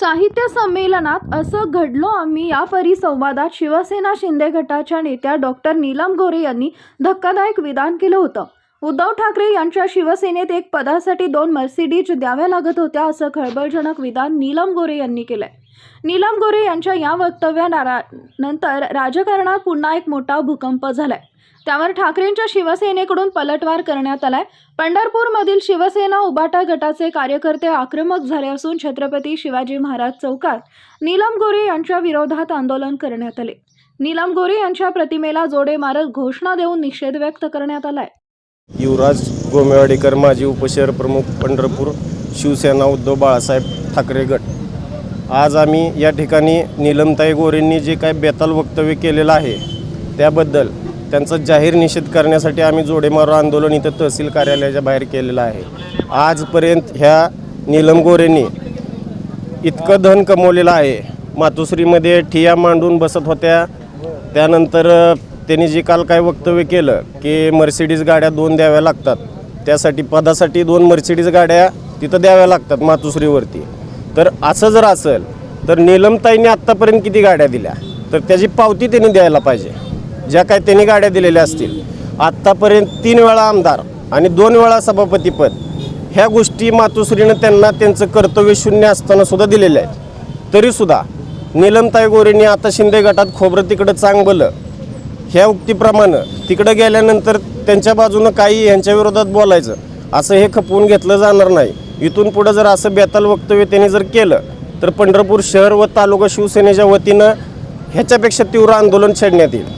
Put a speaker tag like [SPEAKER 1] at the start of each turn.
[SPEAKER 1] साहित्य संमेलनात असं घडलो आम्ही. या परिसंवादात शिवसेना शिंदे गटाच्या नेत्या डॉक्टर नीलम गोरे यांनी धक्कादायक विधान केलं होतं. उद्धव ठाकरे यांच्या शिवसेनेत एक पदासाठी दोन मर्सिडीज द्याव्या लागत होत्या असं खळबळजनक विधान नीलम गोरे यांनी केलंय. नीलम गोरे यांच्या या वक्तव्यानंतर राजकारणात पुन्हा एक मोठा भूकंप झालाय. त्यावर ठाकरेंच्या शिवसेनेकडून पलटवार करण्यात आलाय. पंढरपूरमधील शिवसेना उबाटा गटाचे कार्यकर्ते आक्रमक झाले असून छत्रपती शिवाजी महाराज चौकात नीलम गोरे यांच्या विरोधात आंदोलन करण्यात आले. नीलम गोरे यांच्या प्रतिमेला जोडे मारत घोषणा देऊन निषेध व्यक्त करण्यात आलाय.
[SPEAKER 2] युवराज गोमेवाडीकर माजी उपशहर प्रमुख पंढरपूर शिवसेना उद्धव बाळासाहेब ठाकरे गट. आज आम्ही या ठिकाणी नीलमताई गोरेंनी जे काय बेताल वक्तव्य केलेलं आहे त्याबद्दल त्यांचा जाहीर निषेध करण्यासाठी आम्ही जोडेमारो आंदोलन इथं तहसील कार्यालयाच्या बाहेर केलेलं आहे. आजपर्यंत ह्या नीलम गोरेंनी इतकं धन कमवलेलं आहे. मातोश्रीमध्ये ठिया मांडून बसत होत्या. त्यानंतर त्यांनी जे काल काय वक्तव्य केलं की मर्सिडीज गाड्या दोन द्याव्या लागतात. त्यासाठी पदासाठी दोन मर्सिडीज गाड्या तिथं द्याव्या लागतात मातोश्रीवरती. तर असं जर असेल तर नीलमताईंनी आत्तापर्यंत किती गाड्या दिल्या? तर त्याची पावती त्यांनी द्यायला पाहिजे. ज्या काय त्यांनी गाड्या दिलेल्या असतील. आत्तापर्यंत तीन वेळा आमदार आणि दोन वेळा सभापतीपद ह्या गोष्टी मातोश्रीनं त्यांना त्यांचं कर्तव्य शून्य असताना सुद्धा दिलेल्या आहेत. तरीसुद्धा नीलमताई गोरेंनी आता शिंदे गटात खोबरं तिकडं चांगलं. ह्या उक्तीप्रमाणे तिकडं गेल्यानंतर त्यांच्या बाजूनं काही यांच्या विरोधात बोलायचं असं हे खपवून घेतलं जाणार नाही. इथून पुढं जर असं बेताल वक्तव्य त्यांनी जर केलं तर पंढरपूर शहर व तालुका शिवसेनेच्या वतीनं ह्याच्यापेक्षा तीव्र आंदोलन छेडण्यात येईल.